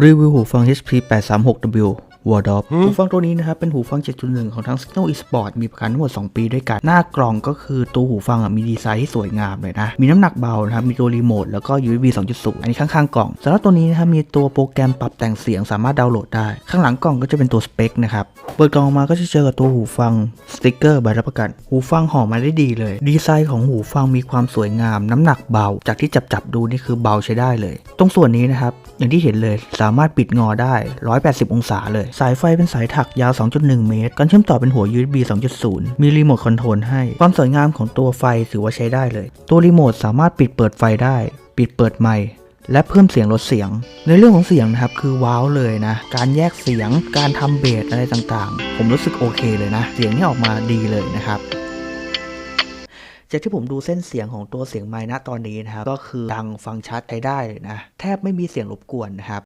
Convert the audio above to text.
รีวิวหูฟัง HP 836W w a r d o p หูฟังตัวนี้นะครับเป็นหูฟัง 7.1 ของทั้ง Signal Esport มีประกันทั้งหมด 2 ปีด้วยกัน หน้ากล่องก็คือตัวหูฟังอะมีดีไซน์ที่สวยงามเลยนะ มีน้ำหนักเบานะครับ มีตัวรีโมทแล้วก็ USB 2.0 อันนี้ข้างๆกล่องสำหรับตัวนี้นะครับมีตัวโปรแกรมปรับแต่งเสียงสามารถดาวน์โหลดได้ ข้างหลังกล่องก็จะเป็นตัวสเปคนะครับเปิดกล่องออกมาก็จะเจอกับตัวหูฟังสติกเกอร์ใบรับประกัน หูฟังห่อมาได้ดีเลย ดีไซน์ของหูฟังมีความสวยงาม น้ำหนักเบา จากที่จับจับๆดูนี่คือเบาใช้ได้เลย ตรงส่วนนี้นะครับอย่างที่เห็นเลยสามารถปิดงอได้ 180 องศาเลยสายไฟเป็นสายถักยาว 2.1 เมตร การเชื่อมต่อเป็นหัว USB 2.0 มีรีโมทคอนโทรลให้ ความสวยงามของตัวไฟถือว่าใช้ได้เลย ตัวรีโมทสามารถปิดเปิดไฟได้ ปิดเปิดไมค์และเพิ่มเสียงลดเสียง ในเรื่องของเสียงนะครับคือว้าวเลยนะ การแยกเสียง การทำเบสอะไรต่างๆ ผมรู้สึกโอเคเลยนะ เสียงที่ออกมาดีเลยนะครับจากที่ผมดูเส้นเสียงของตัวเสียงไม้ณตอนนี้นะครับ ก็คือดังฟังชัดใช้ได้เลยนะ แทบไม่มีเสียงรบกวนนะครับ